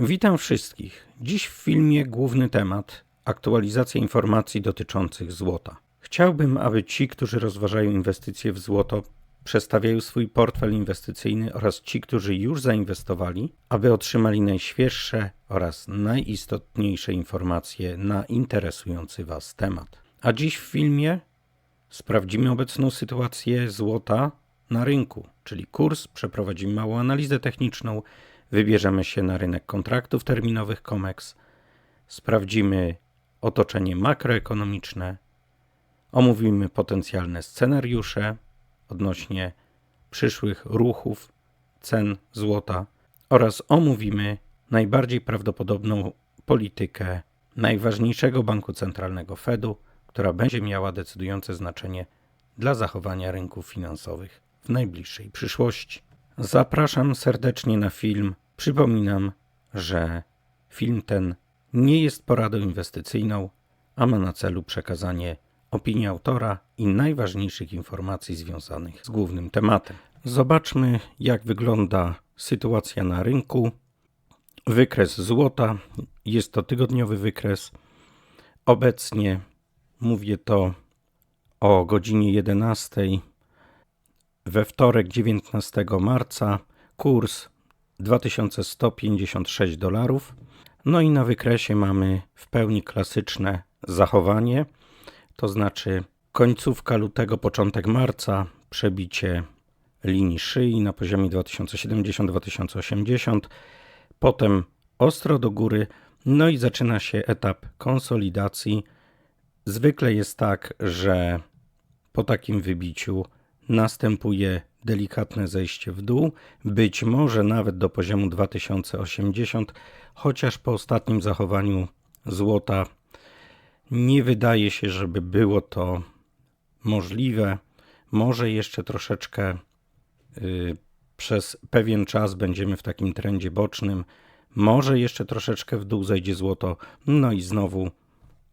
Witam wszystkich. Dziś w filmie główny temat aktualizacja informacji dotyczących złota. Chciałbym, aby ci, którzy rozważają inwestycje w złoto, przestawiają swój portfel inwestycyjny oraz ci, którzy już zainwestowali, aby otrzymali najświeższe oraz najistotniejsze informacje na interesujący Was temat. A dziś w filmie sprawdzimy obecną sytuację złota na rynku, czyli kurs, przeprowadzimy małą analizę techniczną, wybierzemy się na rynek kontraktów terminowych COMEX, sprawdzimy otoczenie makroekonomiczne, omówimy potencjalne scenariusze odnośnie przyszłych ruchów cen złota oraz omówimy najbardziej prawdopodobną politykę najważniejszego banku centralnego Fedu, która będzie miała decydujące znaczenie dla zachowania rynków finansowych w najbliższej przyszłości. Zapraszam serdecznie na film. Przypominam, że film ten nie jest poradą inwestycyjną, a ma na celu przekazanie opinii autora i najważniejszych informacji związanych z głównym tematem. Zobaczmy, jak wygląda sytuacja na rynku. Wykres złota jest to tygodniowy wykres. Obecnie mówię to o godzinie 11 we wtorek 19 marca kurs 2156 dolarów. No i na wykresie mamy w pełni klasyczne zachowanie, to znaczy końcówka lutego, początek marca, przebicie linii szyi na poziomie 2070-2080, potem ostro do góry, no i zaczyna się etap konsolidacji. Zwykle jest tak, że po takim wybiciu następuje delikatne zejście w dół, być może nawet do poziomu 2080, chociaż po ostatnim zachowaniu złota nie wydaje się, żeby było to możliwe. Może jeszcze troszeczkę y, przez pewien czas będziemy w takim trendzie bocznym. Może jeszcze troszeczkę w dół zejdzie złoto, no i znowu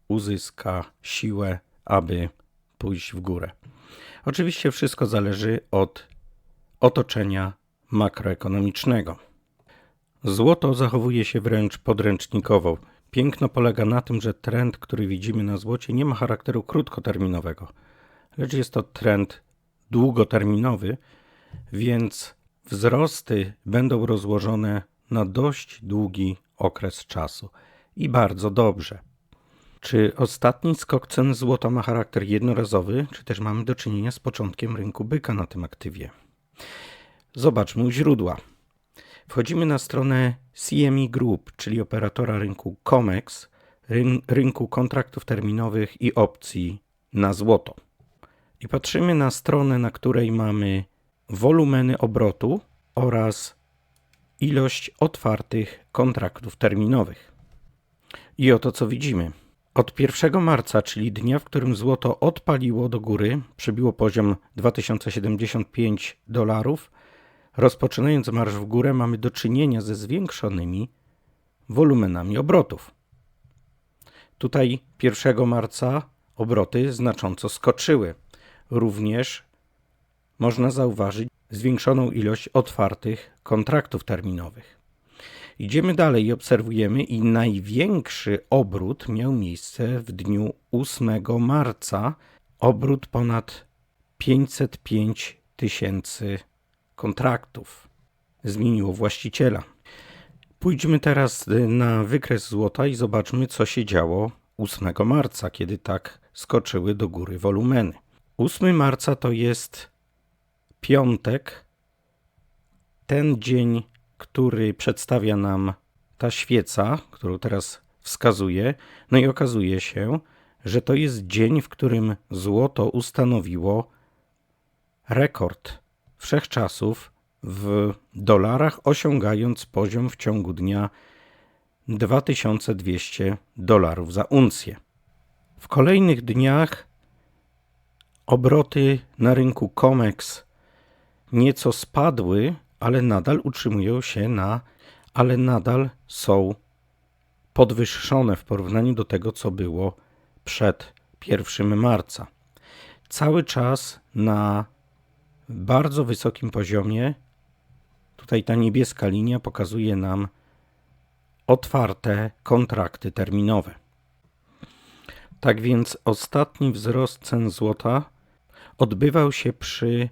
uzyska siłę, aby pójść w górę. Oczywiście wszystko zależy od otoczenia makroekonomicznego. Złoto zachowuje się wręcz podręcznikowo. Piękno polega na tym, że trend, który widzimy na złocie, nie ma charakteru krótkoterminowego, lecz jest to trend długoterminowy, więc wzrosty będą rozłożone na dość długi okres czasu. I bardzo dobrze. Czy ostatni skok cen złota ma charakter jednorazowy, czy też mamy do czynienia z początkiem rynku byka na tym aktywie? Zobaczmy u źródła. Wchodzimy na stronę CME Group, czyli operatora rynku COMEX, rynku kontraktów terminowych i opcji na złoto. I patrzymy na stronę, na której mamy wolumeny obrotu oraz ilość otwartych kontraktów terminowych. I oto co widzimy. Od 1 marca, czyli dnia, w którym złoto odpaliło do góry, przybiło poziom 2075 dolarów, rozpoczynając marsz w górę, mamy do czynienia ze zwiększonymi wolumenami obrotów. Tutaj 1 marca obroty znacząco skoczyły. Również można zauważyć zwiększoną ilość otwartych kontraktów terminowych. Idziemy dalej i obserwujemy, i największy obrót miał miejsce w dniu 8 marca. Obrót ponad 505 tysięcy kontraktów. Zmieniło właściciela. Pójdźmy teraz na wykres złota i zobaczmy, co się działo 8 marca, kiedy tak skoczyły do góry wolumeny. 8 marca to jest piątek, ten dzień, który przedstawia nam ta świeca, którą teraz wskazuję. No i okazuje się, że to jest dzień, w którym złoto ustanowiło rekord wszechczasów w dolarach, osiągając poziom w ciągu dnia 2200 dolarów za uncję. W kolejnych dniach obroty na rynku COMEX nieco spadły, ale nadal utrzymują się na, ale nadal są podwyższone w porównaniu do tego, co było przed 1 marca. Cały czas na bardzo wysokim poziomie. Tutaj ta niebieska linia pokazuje nam otwarte kontrakty terminowe. Tak więc ostatni wzrost cen złota odbywał się przy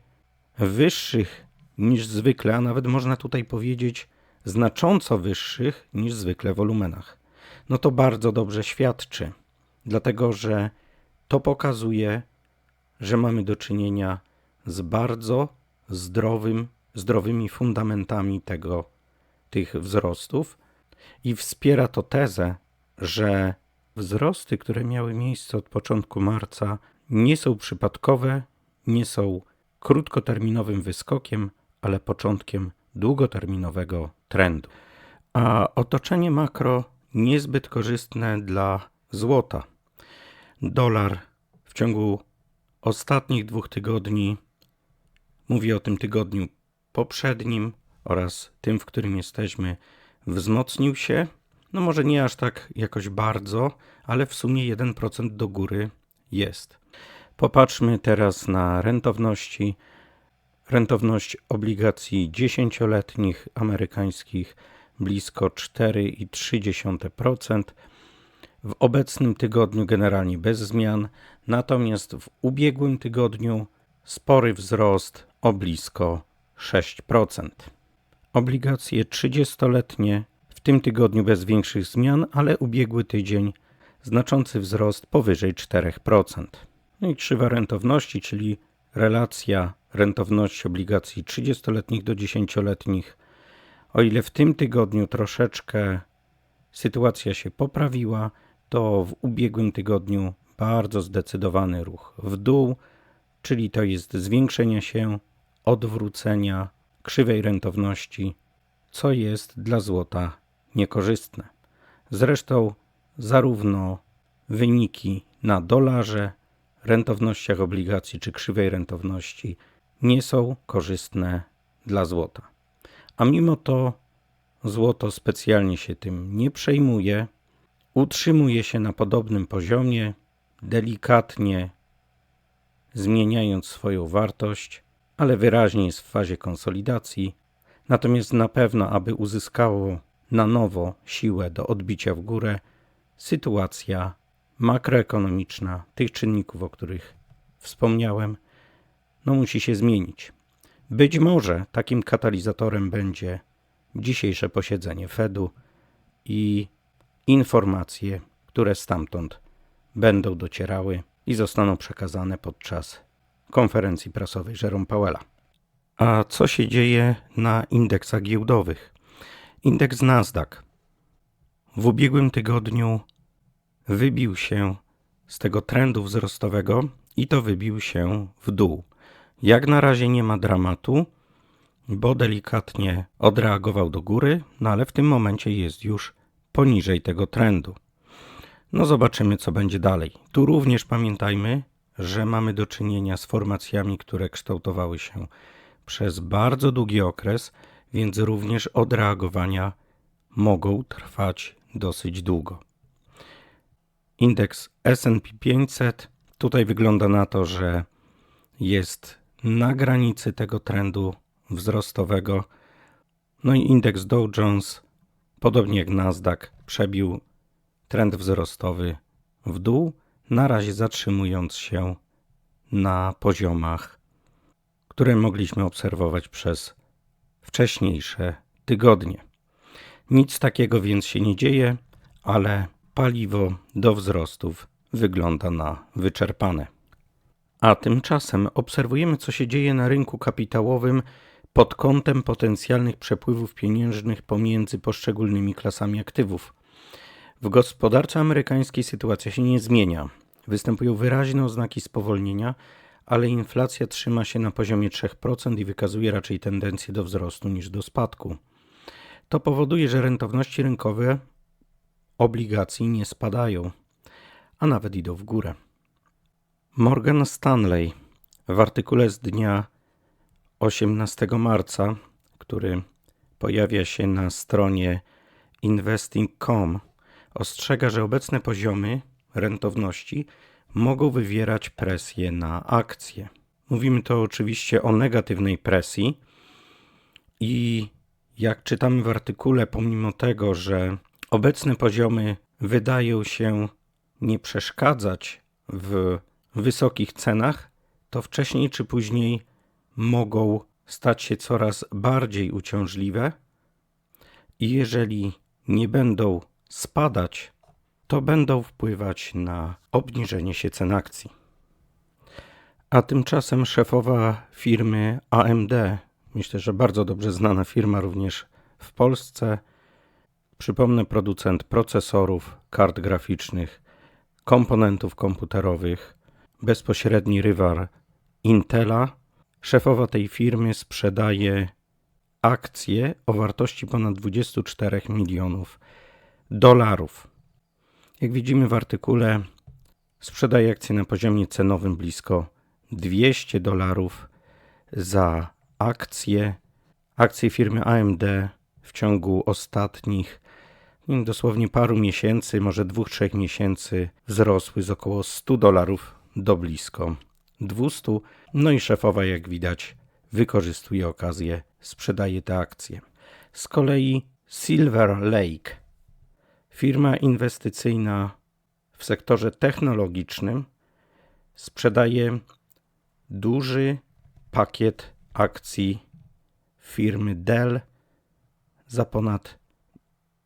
wyższych niż zwykle, a nawet można tutaj powiedzieć znacząco wyższych niż zwykle wolumenach. No to bardzo dobrze świadczy, dlatego że to pokazuje, że mamy do czynienia z bardzo zdrowym, zdrowymi fundamentami tego, tych wzrostów i wspiera to tezę, że wzrosty, które miały miejsce od początku marca, nie są przypadkowe, nie są krótkoterminowym wyskokiem, ale początkiem długoterminowego trendu. A otoczenie makro niezbyt korzystne dla złota. Dolar w ciągu ostatnich dwóch tygodni, mówię o tym tygodniu poprzednim oraz tym, w którym jesteśmy, wzmocnił się. No może nie aż tak jakoś bardzo, ale w sumie 1% do góry jest. Popatrzmy teraz na rentowności. Rentowność obligacji dziesięcioletnich amerykańskich blisko 4,3%. W obecnym tygodniu generalnie bez zmian, natomiast w ubiegłym tygodniu spory wzrost o blisko 6%. Obligacje 30-letnie w tym tygodniu bez większych zmian, ale ubiegły tydzień znaczący wzrost powyżej 4%. No i krzywa rentowności, czyli relacja rentowności obligacji 30-letnich do 10-letnich. O ile w tym tygodniu troszeczkę sytuacja się poprawiła, to w ubiegłym tygodniu bardzo zdecydowany ruch w dół, czyli to jest zwiększenie się odwrócenia krzywej rentowności, co jest dla złota niekorzystne. Zresztą zarówno wyniki na dolarze, rentownościach obligacji czy krzywej rentowności nie są korzystne dla złota. A mimo to złoto specjalnie się tym nie przejmuje, utrzymuje się na podobnym poziomie, delikatnie zmieniając swoją wartość, ale wyraźnie jest w fazie konsolidacji. Natomiast na pewno, aby uzyskało na nowo siłę do odbicia w górę, sytuacja makroekonomiczna tych czynników, o których wspomniałem, no musi się zmienić. Być może takim katalizatorem będzie dzisiejsze posiedzenie Fedu i informacje, które stamtąd będą docierały i zostaną przekazane podczas konferencji prasowej Jerome Powella. A co się dzieje na indeksach giełdowych? Indeks Nasdaq w ubiegłym tygodniu wybił się z tego trendu wzrostowego i to wybił się w dół. Jak na razie nie ma dramatu, bo delikatnie odreagował do góry, no ale w tym momencie jest już poniżej tego trendu. No zobaczymy, co będzie dalej. Tu również pamiętajmy, że mamy do czynienia z formacjami, które kształtowały się przez bardzo długi okres, więc również odreagowania mogą trwać dosyć długo. Indeks SP 500 tutaj wygląda na to, że jest na granicy tego trendu wzrostowego. No i indeks Dow Jones, podobnie jak Nasdaq, przebił trend wzrostowy w dół, na razie zatrzymując się na poziomach, które mogliśmy obserwować przez wcześniejsze tygodnie. Nic takiego więc się nie dzieje, ale paliwo do wzrostów wygląda na wyczerpane. A tymczasem obserwujemy, co się dzieje na rynku kapitałowym pod kątem potencjalnych przepływów pieniężnych pomiędzy poszczególnymi klasami aktywów. W gospodarce amerykańskiej sytuacja się nie zmienia. Występują wyraźne oznaki spowolnienia, ale inflacja trzyma się na poziomie 3% i wykazuje raczej tendencję do wzrostu niż do spadku. To powoduje, że rentowności rynkowe obligacji nie spadają, a nawet idą w górę. Morgan Stanley w artykule z dnia 18 marca, który pojawia się na stronie investing.com, ostrzega, że obecne poziomy rentowności mogą wywierać presję na akcje. Mówimy to oczywiście o negatywnej presji i jak czytamy w artykule, pomimo tego, że obecne poziomy wydają się nie przeszkadzać w wysokich cenach, to wcześniej czy później mogą stać się coraz bardziej uciążliwe i jeżeli nie będą spadać, to będą wpływać na obniżenie się cen akcji. A tymczasem szefowa firmy AMD, myślę, że bardzo dobrze znana firma również w Polsce, przypomnę, producent procesorów, kart graficznych, komponentów komputerowych, bezpośredni rywal Intela, szefowa tej firmy sprzedaje akcje o wartości ponad 24 milionów dolarów. Jak widzimy w artykule, sprzedaje akcje na poziomie cenowym blisko 200 dolarów za akcje. Akcje firmy AMD w ciągu ostatnich dosłownie paru miesięcy, może dwóch, trzech miesięcy wzrosły z około 100 dolarów do blisko 200. No i szefowa, jak widać, wykorzystuje okazję, sprzedaje te akcje. Z kolei Silver Lake, firma inwestycyjna w sektorze technologicznym, sprzedaje duży pakiet akcji firmy Dell za ponad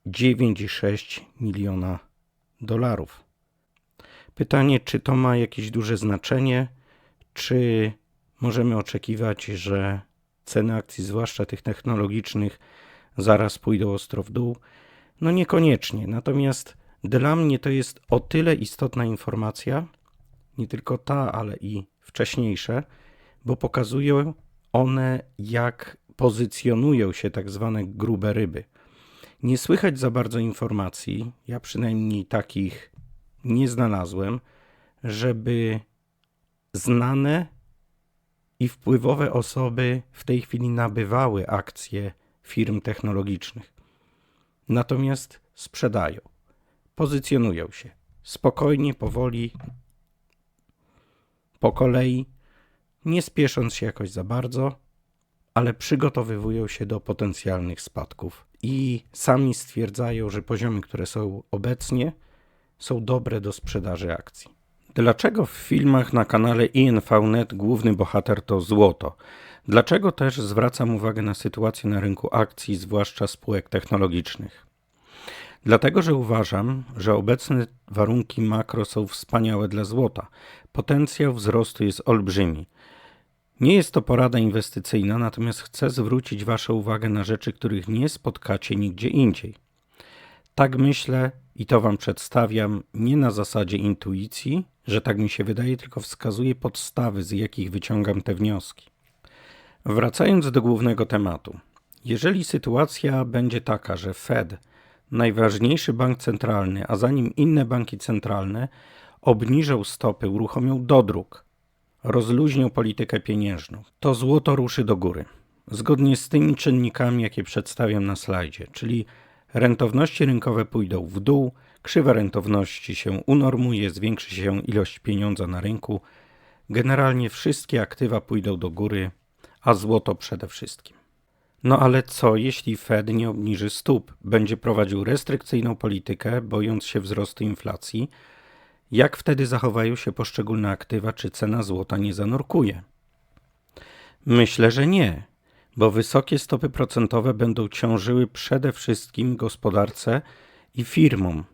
9,6 miliona dolarów. Pytanie, czy to ma jakieś duże znaczenie, czy możemy oczekiwać, że ceny akcji, zwłaszcza tych technologicznych, zaraz pójdą ostro w dół? No niekoniecznie. Natomiast dla mnie to jest o tyle istotna informacja, nie tylko ta, ale i wcześniejsze, bo pokazują one, jak pozycjonują się tak zwane grube ryby. Nie słychać za bardzo informacji, ja przynajmniej takich nie znalazłem, żeby znane i wpływowe osoby w tej chwili nabywały akcje firm technologicznych. Natomiast sprzedają, pozycjonują się. Spokojnie, powoli, po kolei, nie spiesząc się jakoś za bardzo, ale przygotowywują się do potencjalnych spadków. I sami stwierdzają, że poziomy, które są obecnie, są dobre do sprzedaży akcji. Dlaczego w filmach na kanale INVNet główny bohater to złoto? Dlaczego też zwracam uwagę na sytuację na rynku akcji, zwłaszcza spółek technologicznych? Dlatego, że uważam, że obecne warunki makro są wspaniałe dla złota. Potencjał wzrostu jest olbrzymi. Nie jest to porada inwestycyjna, natomiast chcę zwrócić Waszą uwagę na rzeczy, których nie spotkacie nigdzie indziej. Tak myślę i to Wam przedstawiam nie na zasadzie intuicji, że tak mi się wydaje, tylko wskazuję podstawy, z jakich wyciągam te wnioski. Wracając do głównego tematu. Jeżeli sytuacja będzie taka, że Fed, najważniejszy bank centralny, a za nim inne banki centralne, obniżą stopy, uruchomią dodruk, rozluźnią politykę pieniężną, to złoto ruszy do góry. Zgodnie z tymi czynnikami, jakie przedstawiam na slajdzie, czyli rentowności rynkowe pójdą w dół, krzywa rentowności się unormuje, zwiększy się ilość pieniądza na rynku, generalnie wszystkie aktywa pójdą do góry, a złoto przede wszystkim. No ale co, jeśli Fed nie obniży stóp, będzie prowadził restrykcyjną politykę, bojąc się wzrostu inflacji? Jak wtedy zachowają się poszczególne aktywa, czy cena złota nie zanurkuje? Myślę, że nie, bo wysokie stopy procentowe będą ciążyły przede wszystkim gospodarce i firmom,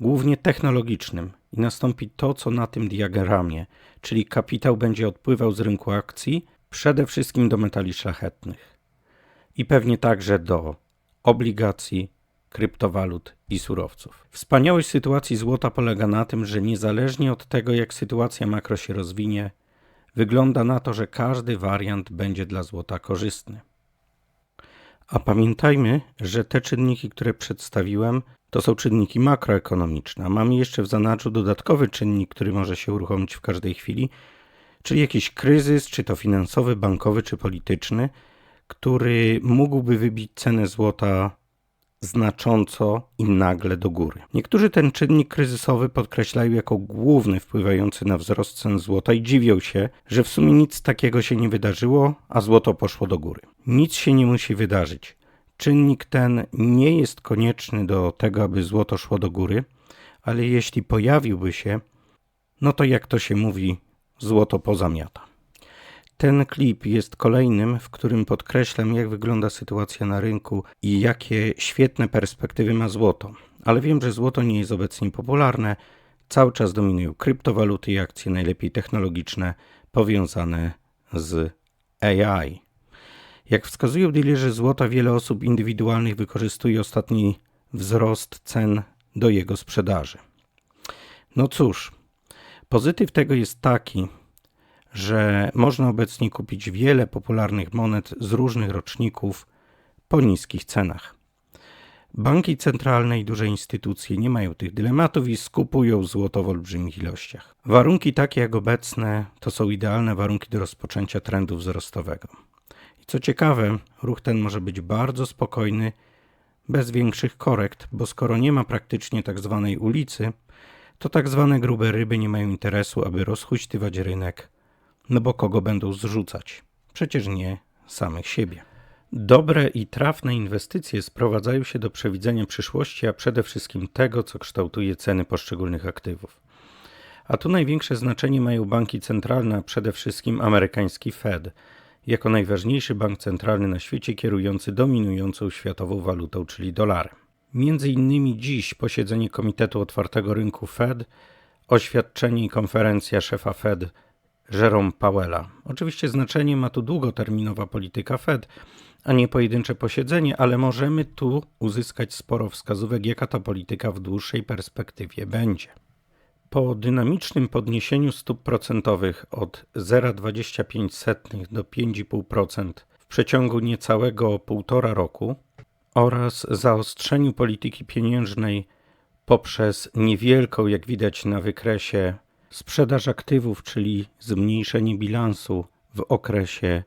głównie technologicznym, i nastąpi to, co na tym diagramie, czyli kapitał będzie odpływał z rynku akcji przede wszystkim do metali szlachetnych i pewnie także do obligacji, kryptowalut i surowców. Wspaniałość sytuacji złota polega na tym, że niezależnie od tego, jak sytuacja makro się rozwinie, wygląda na to, że każdy wariant będzie dla złota korzystny. A pamiętajmy, że te czynniki, które przedstawiłem, to są czynniki makroekonomiczne. Mamy jeszcze w zanadrzu dodatkowy czynnik, który może się uruchomić w każdej chwili, czyli jakiś kryzys, czy to finansowy, bankowy, czy polityczny, który mógłby wybić cenę złota znacząco i nagle do góry. Niektórzy ten czynnik kryzysowy podkreślają jako główny wpływający na wzrost cen złota i dziwią się, że w sumie nic takiego się nie wydarzyło, a złoto poszło do góry. Nic się nie musi wydarzyć. Czynnik ten nie jest konieczny do tego, aby złoto szło do góry, ale jeśli pojawiłby się, no to jak to się mówi, złoto pozamiata. Ten klip jest kolejnym, w którym podkreślam, jak wygląda sytuacja na rynku i jakie świetne perspektywy ma złoto. Ale wiem, że złoto nie jest obecnie popularne. Cały czas dominują kryptowaluty i akcje najlepiej technologiczne powiązane z AI. Jak wskazują dealerzy złota, wiele osób indywidualnych wykorzystuje ostatni wzrost cen do jego sprzedaży. No cóż, pozytyw tego jest taki, że można obecnie kupić wiele popularnych monet z różnych roczników po niskich cenach. Banki centralne i duże instytucje nie mają tych dylematów i skupują złoto w olbrzymich ilościach. Warunki takie jak obecne to są idealne warunki do rozpoczęcia trendu wzrostowego. I co ciekawe, ruch ten może być bardzo spokojny, bez większych korekt, bo skoro nie ma praktycznie tak zwanej ulicy, to tak zwane grube ryby nie mają interesu, aby rozhuśtywać rynek no bo kogo będą zrzucać? Przecież nie samych siebie. Dobre i trafne inwestycje sprowadzają się do przewidzenia przyszłości, a przede wszystkim tego, co kształtuje ceny poszczególnych aktywów. A tu największe znaczenie mają banki centralne, a przede wszystkim amerykański Fed, jako najważniejszy bank centralny na świecie kierujący dominującą światową walutą, czyli dolarem. Między innymi dziś posiedzenie Komitetu Otwartego Rynku Fed, oświadczenie i konferencja szefa Fed Jerome Powella. Oczywiście znaczenie ma tu długoterminowa polityka Fed, a nie pojedyncze posiedzenie, ale możemy tu uzyskać sporo wskazówek, jaka ta polityka w dłuższej perspektywie będzie. Po dynamicznym podniesieniu stóp procentowych od 0,25 do 5,5% w przeciągu niecałego półtora roku oraz zaostrzeniu polityki pieniężnej poprzez niewielką, jak widać na wykresie, Sprzedaż aktywów, czyli zmniejszenie bilansu w okresie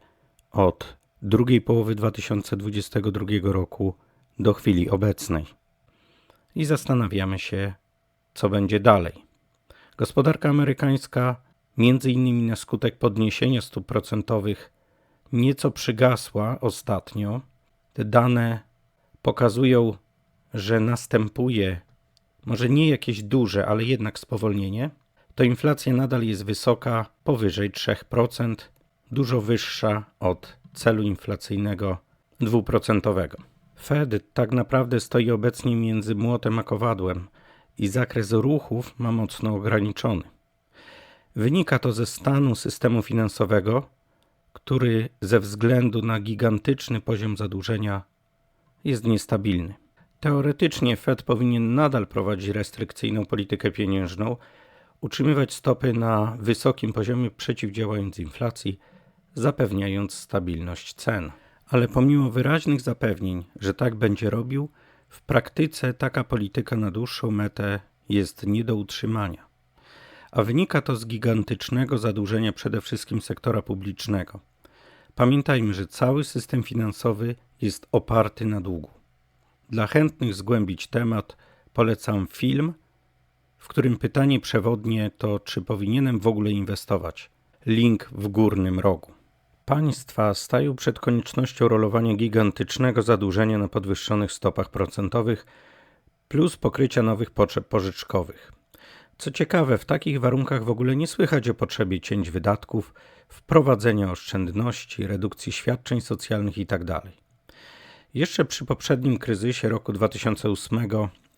od drugiej połowy 2022 roku do chwili obecnej. I zastanawiamy się, co będzie dalej. Gospodarka amerykańska, między innymi na skutek podniesienia stóp procentowych, nieco przygasła ostatnio. Te dane pokazują, że następuje może nie jakieś duże, ale jednak spowolnienie to inflacja nadal jest wysoka, powyżej 3%, dużo wyższa od celu inflacyjnego dwuprocentowego. Fed tak naprawdę stoi obecnie między młotem a kowadłem i zakres ruchów ma mocno ograniczony. Wynika to ze stanu systemu finansowego, który ze względu na gigantyczny poziom zadłużenia jest niestabilny. Teoretycznie Fed powinien nadal prowadzić restrykcyjną politykę pieniężną, utrzymywać stopy na wysokim poziomie przeciwdziałając inflacji, zapewniając stabilność cen. Ale pomimo wyraźnych zapewnień, że tak będzie robił, w praktyce taka polityka na dłuższą metę jest nie do utrzymania. A wynika to z gigantycznego zadłużenia przede wszystkim sektora publicznego. Pamiętajmy, że cały system finansowy jest oparty na długu. Dla chętnych zgłębić temat polecam film w którym pytanie przewodnie to, czy powinienem w ogóle inwestować. Link w górnym rogu. Państwa stają przed koniecznością rolowania gigantycznego zadłużenia na podwyższonych stopach procentowych plus pokrycia nowych potrzeb pożyczkowych. Co ciekawe, w takich warunkach w ogóle nie słychać o potrzebie cięć wydatków, wprowadzenia oszczędności, redukcji świadczeń socjalnych itd. Tak Jeszcze przy poprzednim kryzysie roku 2008,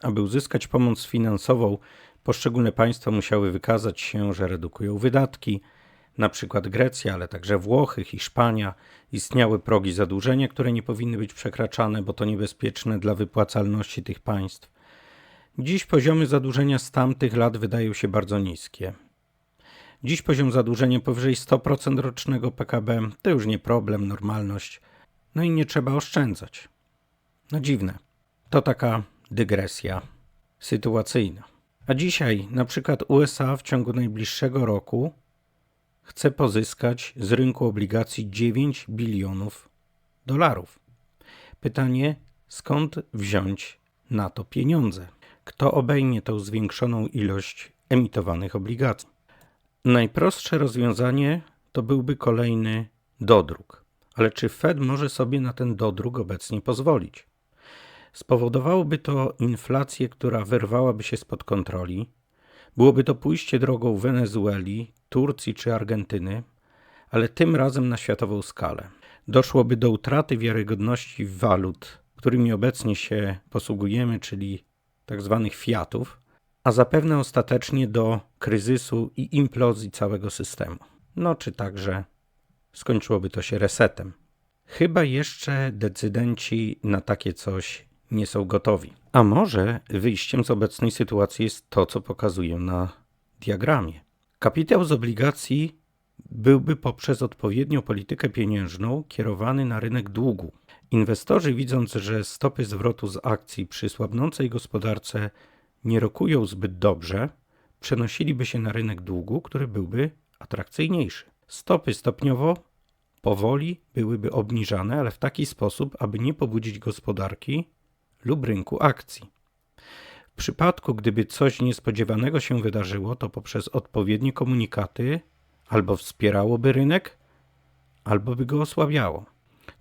aby uzyskać pomoc finansową, Poszczególne państwa musiały wykazać się, że redukują wydatki, na przykład Grecja, ale także Włochy, Hiszpania. Istniały progi zadłużenia, które nie powinny być przekraczane, bo to niebezpieczne dla wypłacalności tych państw. Dziś poziomy zadłużenia z tamtych lat wydają się bardzo niskie. Dziś poziom zadłużenia powyżej 100% rocznego PKB to już nie problem, normalność. No i nie trzeba oszczędzać. No dziwne. To taka dygresja sytuacyjna. A dzisiaj, na przykład USA w ciągu najbliższego roku chce pozyskać z rynku obligacji 9 bilionów dolarów. Pytanie, skąd wziąć na to pieniądze? Kto obejmie tą zwiększoną ilość emitowanych obligacji? Najprostsze rozwiązanie to byłby kolejny dodruk. Ale czy Fed może sobie na ten dodruk obecnie pozwolić? Spowodowałoby to inflację, która wyrwałaby się spod kontroli. Byłoby to pójście drogą Wenezueli, Turcji czy Argentyny, ale tym razem na światową skalę. Doszłoby do utraty wiarygodności walut, którymi obecnie się posługujemy, czyli tzw. Tak fiatów, a zapewne ostatecznie do kryzysu i implozji całego systemu. No czy także skończyłoby to się resetem. Chyba jeszcze decydenci na takie coś nie są gotowi. A może wyjściem z obecnej sytuacji jest to, co pokazuję na diagramie. Kapitał z obligacji byłby poprzez odpowiednią politykę pieniężną kierowany na rynek długu. Inwestorzy, widząc, że stopy zwrotu z akcji przy słabnącej gospodarce nie rokują zbyt dobrze, przenosiliby się na rynek długu, który byłby atrakcyjniejszy. Stopy stopniowo, powoli byłyby obniżane, ale w taki sposób, aby nie pobudzić gospodarki lub rynku akcji. W przypadku, gdyby coś niespodziewanego się wydarzyło, to poprzez odpowiednie komunikaty albo wspierałoby rynek, albo by go osłabiało.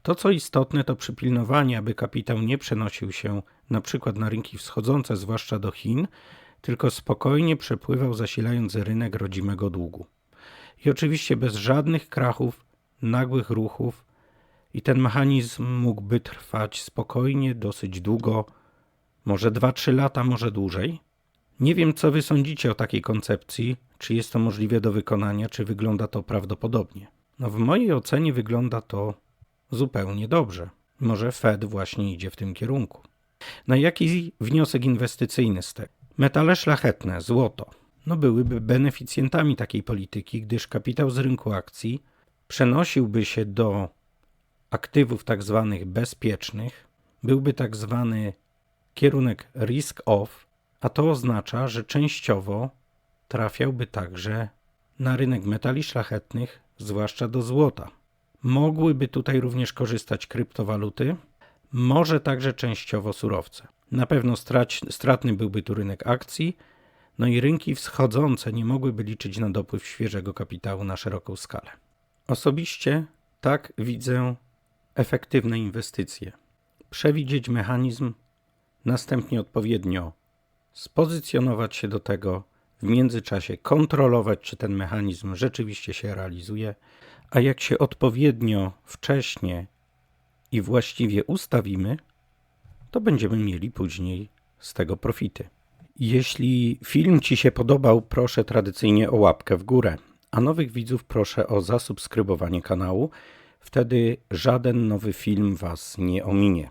To, co istotne, to przypilnowanie, aby kapitał nie przenosił się na przykład na rynki wschodzące, zwłaszcza do Chin, tylko spokojnie przepływał, zasilając rynek rodzimego długu. I oczywiście bez żadnych krachów, nagłych ruchów, i ten mechanizm mógłby trwać spokojnie, dosyć długo, może 2-3 lata, może dłużej. Nie wiem, co wy sądzicie o takiej koncepcji, czy jest to możliwe do wykonania, czy wygląda to prawdopodobnie. No, w mojej ocenie wygląda to zupełnie dobrze. Może Fed właśnie idzie w tym kierunku. Na jaki wniosek inwestycyjny z tego? Metale szlachetne, złoto, no byłyby beneficjentami takiej polityki, gdyż kapitał z rynku akcji przenosiłby się do aktywów tak zwanych bezpiecznych, byłby tak zwany kierunek risk off, a to oznacza, że częściowo trafiałby także na rynek metali szlachetnych, zwłaszcza do złota. Mogłyby tutaj również korzystać kryptowaluty, może także częściowo surowce. Na pewno strać, stratny byłby tu rynek akcji, no i rynki wschodzące nie mogłyby liczyć na dopływ świeżego kapitału na szeroką skalę. Osobiście tak widzę efektywne inwestycje. Przewidzieć mechanizm, następnie odpowiednio spozycjonować się do tego, w międzyczasie kontrolować, czy ten mechanizm rzeczywiście się realizuje, a jak się odpowiednio wcześnie i właściwie ustawimy, to będziemy mieli później z tego profity. Jeśli film Ci się podobał, proszę tradycyjnie o łapkę w górę, a nowych widzów proszę o zasubskrybowanie kanału. Wtedy żaden nowy film Was nie ominie.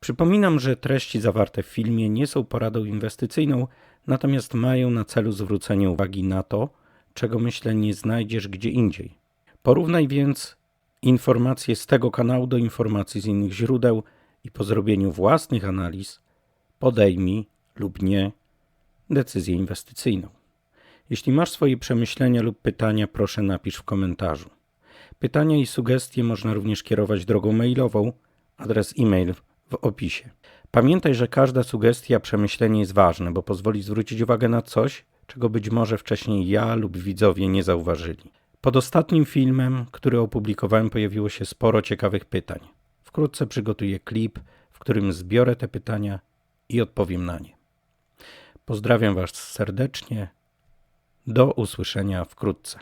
Przypominam, że treści zawarte w filmie nie są poradą inwestycyjną, natomiast mają na celu zwrócenie uwagi na to, czego myślę nie znajdziesz gdzie indziej. Porównaj więc informacje z tego kanału do informacji z innych źródeł i po zrobieniu własnych analiz podejmij lub nie decyzję inwestycyjną. Jeśli masz swoje przemyślenia lub pytania, proszę napisz w komentarzu. Pytania i sugestie można również kierować drogą mailową, adres e-mail w opisie. Pamiętaj, że każda sugestia, przemyślenie jest ważne, bo pozwoli zwrócić uwagę na coś, czego być może wcześniej ja lub widzowie nie zauważyli. Pod ostatnim filmem, który opublikowałem, pojawiło się sporo ciekawych pytań. Wkrótce przygotuję klip, w którym zbiorę te pytania i odpowiem na nie. Pozdrawiam Was serdecznie. Do usłyszenia wkrótce.